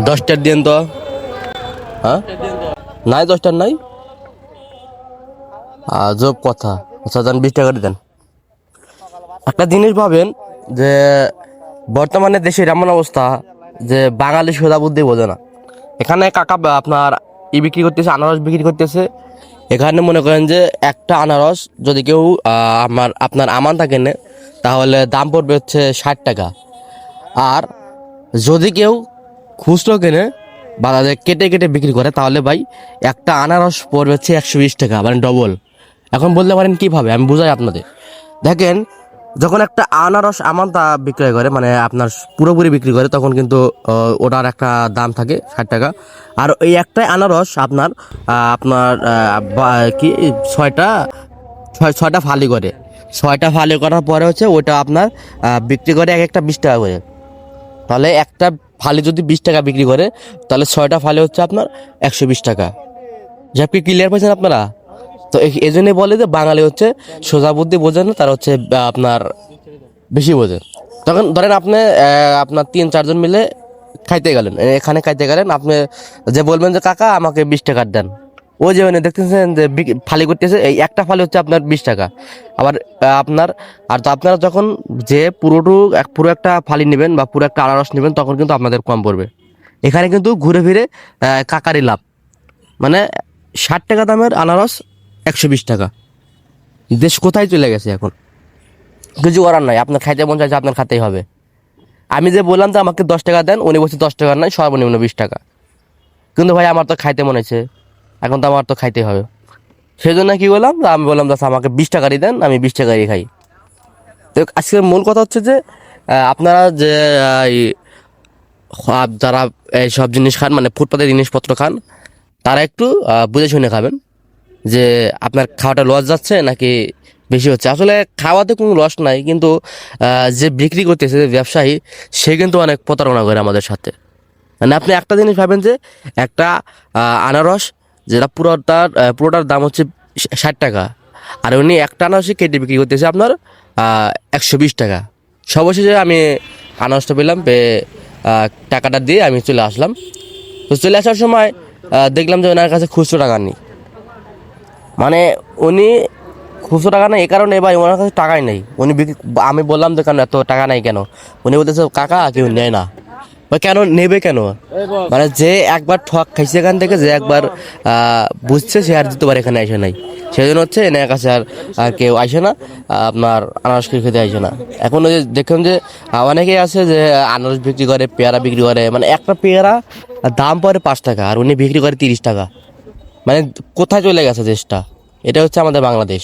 দশটার দিন তো। হ্যাঁ? নাই দশটার নাই? আজব কথা। আচ্ছা দেন বিশ টাকা দেন। একটা জিনিস ভাবেন যে, বর্তমানে দেশের এমন অবস্থা যে, বাঙালি সোজা বুদ্ধি বোঝে না। এখানে কাকা আপনার ই বিক্রি করতেছে, আনারস বিক্রি করতেছে। এখানে মনে করেন যে, একটা আনারস যদি কেউ আমার, আপনার আমান থাকে তাহলে দাম পড়বে হচ্ছে ষাট টাকা। আর যদি কেউ খুচরো কেনে বাজারে কেটে কেটে বিক্রি করে, তাহলে ভাই একটা আনারস পড়বে হচ্ছে একশো বিশ টাকা মানে ডবল এখন বলতে পারেন কীভাবে? আমি বুঝাই আপনাদের। দেখেন, যখন একটা আনারস আমানতা বিক্রয় করে মানে আপনার পুরোপুরি বিক্রি করে, তখন কিন্তু ওটার একটা দাম থাকে ষাট টাকা। আর এই একটাই আনারস আপনার আপনার কি, ছয়টা, ছয়, ছয়টা ফালি করে। ছয়টা ফালি করার পরে হচ্ছে ওইটা আপনার বিক্রি করে এক একটা বিশ টাকা করে। তাহলে একটা ফালে যদি বিশ টাকা বিক্রি করে, তাহলে ছয়টা ফালে হচ্ছে আপনার একশো বিশ টাকা। আপনি ক্লিয়ার পাইছেন আপনারা? তো এই জন্যই বলে যে বাঙালি হচ্ছে সোজা বুদ্ধি বোঝে না, তার হচ্ছে আপনার বেশি বোঝে তখন ধরেন আপনি আপনার তিন চারজন মিলে খাইতে গেলেন, এখানে খাইতে গেলেন, আপনি যে বলবেন যে, কাকা, আমাকে বিশ টাকার দেন। ওই যে মানে দেখতেছেন যে ফালি করতেছে, এই একটা ফালি হচ্ছে আপনার বিশ টাকা। আবার আপনার, আর তো আপনারা যখন যে পুরোটু এক, পুরো একটা ফালি নেবেন বা পুরো একটা আনারস নেবেন, তখন কিন্তু আপনাদের কম পড়বে। এখানে কিন্তু ঘুরে ফিরে কাকারি লাভ। মানে ষাট টাকা দামের আনারস একশো বিশ টাকা। দেশ কোথায় চলে গেছে এখন? কিছু করার নাই, আপনার খাইতে মন চাইছে, আপনার খাতেই হবে। আমি যে বললাম যে আমাকে দশ টাকা দেন, উনি বলছে দশ টাকা নাই, সর্বনিম্ন বিশ টাকা। কিন্তু ভাই, আমার তো খাইতে মনে হয়েছে এখন তো আমার তো খাইতে হবে। সেই জন্য কি বললাম? আমি বললাম, দাস, আমাকে বিশ টাকারই দেন, আমি বিশ টাকারই খাই। তো আজকের মূল কথা হচ্ছে যে আপনারা যে যারা এই সব জিনিস খান মানে ফুটপাতের জিনিসপত্র খান, তারা একটু বুঝে শুনে খাবেন যে, আপনার খাওয়াটা লস যাচ্ছে নাকি বেশি হচ্ছে? আসলে খাওয়াতে কোনো লস নাই, কিন্তু যে বিক্রি করতেছে, যে ব্যবসায়ী, সে কিন্তু অনেক প্রতারণা করে আমাদের সাথে। মানে আপনি একটা জিনিস ভাবেন যে, একটা আনারস যেটা পুরোটার পুরোটার দাম হচ্ছে ষাট টাকা। আর উনি একটা আনারসই কেটে বিক্রি করতেছে আপনার একশো বিশ টাকা। সর্বশেষে আমি আনারসটা পেলাম, পেয়ে টাকাটা দিয়ে আমি চলে আসলাম। তো চলে আসার সময় দেখলাম যে ওনার কাছে খুচরো টাকা নেই। মানে উনি খুচরো টাকা নেই, এ কারণে ভাই ওনার কাছে টাকাই নেই। উনি আমি বললাম যে কেন এত টাকা নাই কেন? উনি বলতেছে, কাকা, কেউ নেয় না। বা কেন নেবে কেন? মানে যে একবার ঠক খাইছে এখান থেকে যে একবার আহ, বুঝছে সে আর দ্বিতীয়বার এখানে আসে নাই। সেই জন্য হচ্ছে এনার কাছে আর আর কেউ আসে না আপনার আনারস খেতে আসে না। এখন ওই যে দেখুন যে অনেকেই আছে যে আনারস বিক্রি করে পেয়ারা বিক্রি করে মানে একটা পেয়ারা দাম পড়ে পাঁচ টাকা আর উনি বিক্রি করে তিরিশ টাকা। মানে কোথায় চলে গেছে দেশটা? এটা হচ্ছে আমাদের বাংলাদেশ।